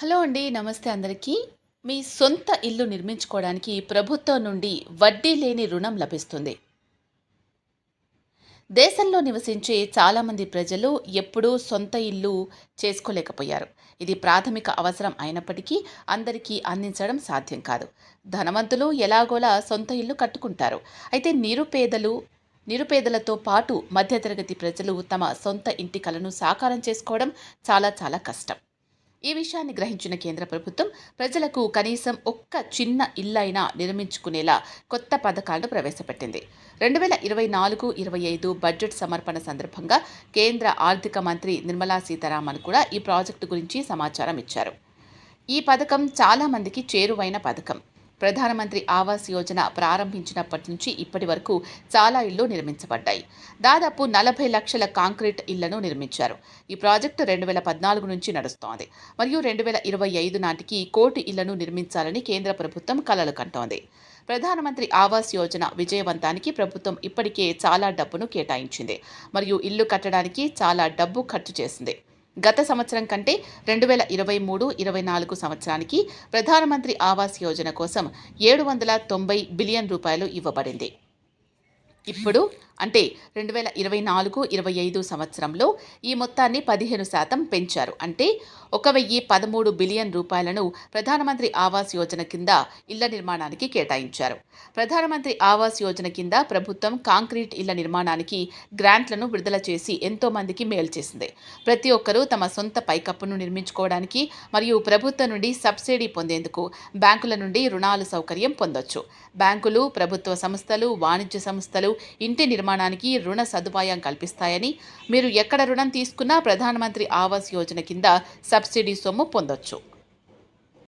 Hello అండి నమస్తే అందరికీ. మీ సొంత ఇల్లు నిర్మించుకోవడానికి ప్రభుత్వం నుండి వడ్డీ లేని రుణం లభిస్తుంది. దేశంలో నివసించే చాలామంది ప్రజలు ఎప్పుడూ సొంత ఇల్లు చేసుకోలేకపోయారు. ఇది ప్రాథమిక అవసరం అయినప్పటికీ అందరికీ అందించడం సాధ్యం కాదు. ధనవంతులు ఎలాగోలా సొంత ఇల్లు కట్టుకుంటారు. అయితే నిరుపేదలు నిరుపేదలతో పాటు మధ్యతరగతి ప్రజలు తమ సొంత ఇంటి కలను సాకారం చేసుకోవడం చాలా చాలా కష్టం. ఈ విషయాన్ని గ్రహించిన కేంద్ర ప్రభుత్వం ప్రజలకు కనీసం ఒక్క చిన్న ఇల్లైనా నిర్మించుకునేలా కొత్త పథకాలను ప్రవేశపెట్టింది. రెండు వేల ఇరవై నాలుగు ఇరవై ఐదు బడ్జెట్ సమర్పణ సందర్భంగా కేంద్ర ఆర్థిక మంత్రి నిర్మలా సీతారామన్ కూడా ఈ ప్రాజెక్టు గురించి సమాచారం ఇచ్చారు ఈ పథకం చాలామందికి చేరువైన పథకం. ప్రధానమంత్రి ఆవాస్ యోజన ప్రారంభించినప్పటి నుంచి ఇప్పటి వరకు చాలా ఇళ్ళు నిర్మించబడ్డాయి. దాదాపు నలభై లక్షల కాంక్రీట్ ఇళ్ళను నిర్మించారు. ఈ ప్రాజెక్టు రెండు వేల పద్నాలుగు నుంచి నడుస్తోంది. మరియు రెండు వేల ఇరవై ఐదు నాటికి కోటి ఇళ్ళను నిర్మించాలని కేంద్ర ప్రభుత్వం కలలు కంటోంది. ప్రధానమంత్రి ఆవాస్ యోజన విజయవంతానికి ప్రభుత్వం ఇప్పటికే చాలా డబ్బును కేటాయించింది. మరియు ఇల్లు కట్టడానికి చాలా డబ్బు ఖర్చు చేసింది. గత సంవత్సరం కంటే రెండు వేల ఇరవై మూడు ఇరవై నాలుగు సంవత్సరానికి ప్రధానమంత్రి ఆవాస్ యోజన కోసం ఏడు వందల తొంభై బిలియన్ రూపాయలు ఇవ్వబడింది. ఇప్పుడు అంటే రెండు వేల ఇరవై నాలుగు ఇరవై ఐదు సంవత్సరంలో ఈ మొత్తాన్ని పదిహేను శాతం పెంచారు. అంటే ఒక వెయ్యి పదమూడు బిలియన్ రూపాయలను ప్రధానమంత్రి ఆవాస్ యోజన కింద ఇళ్ళ నిర్మాణానికి కేటాయించారు. ప్రధానమంత్రి ఆవాస్ యోజన కింద ప్రభుత్వం కాంక్రీట్ ఇళ్ళ నిర్మాణానికి గ్రాంట్లను విడుదల చేసి ఎంతో మందికి మేలు చేసింది. ప్రతి ఒక్కరూ తమ సొంత పైకప్పును నిర్మించుకోవడానికి మరియు ప్రభుత్వం నుండి సబ్సిడీ పొందేందుకు బ్యాంకుల నుండి రుణాలు సౌకర్యం పొందొచ్చు. బ్యాంకులు ప్రభుత్వ సంస్థలు వాణిజ్య సంస్థలు ఇంటి నిర్మాణ నిర్మాణానికి రుణ సదుపాయం కల్పిస్తాయని మీరు ఎక్కడ రుణం తీసుకున్నా ప్రధానమంత్రి ఆవాస్ యోజన కింద సబ్సిడీ సొమ్ము పొందొచ్చు.